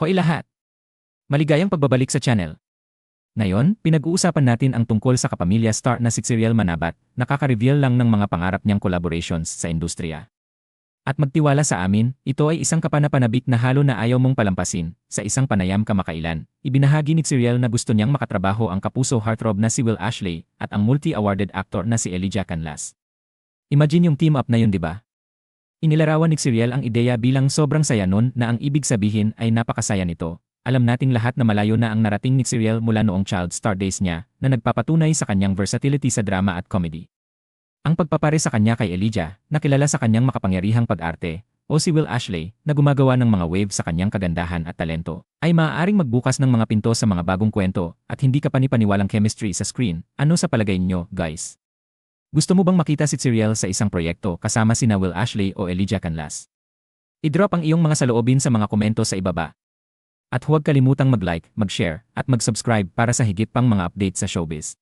Hoy lahat! Maligayang pagbabalik sa channel. Ngayon, pinag-uusapan natin ang tungkol sa kapamilya star na si Cyril Manabat, nakaka-reveal lang ng mga pangarap niyang collaborations sa industriya. At magtiwala sa amin, ito ay isang kapanapanabik na halo na ayaw mong palampasin. Sa isang panayam kamakailan, ibinahagi ni Cyril na gusto niyang makatrabaho ang kapuso heartthrob na si Will Ashley at ang multi-awarded actor na si Elijah Canlas. Imagine yung team up na yun, di ba? Inilarawan ni Cyril ang ideya bilang sobrang saya nun na ang ibig sabihin ay napakasaya nito. Alam nating lahat na malayo na ang narating ni Cyril mula noong child star days niya na nagpapatunay sa kanyang versatility sa drama at comedy. Ang pagpapare sa kanya kay Elijah, na kilala sa kanyang makapangyarihang pag-arte, o si Will Ashley, na gumagawa ng mga wave sa kanyang kagandahan at talento, ay maaaring magbukas ng mga pinto sa mga bagong kwento at hindi ka panipaniwalang chemistry sa screen. Ano sa palagay niyo, guys? Gusto mo bang makita si Cyril sa isang proyekto kasama sina Will Ashley o Elijah Canlas? I-drop ang iyong mga saloobin sa mga komento sa ibaba. At huwag kalimutang mag-like, mag-share, at mag-subscribe para sa higit pang mga update sa showbiz.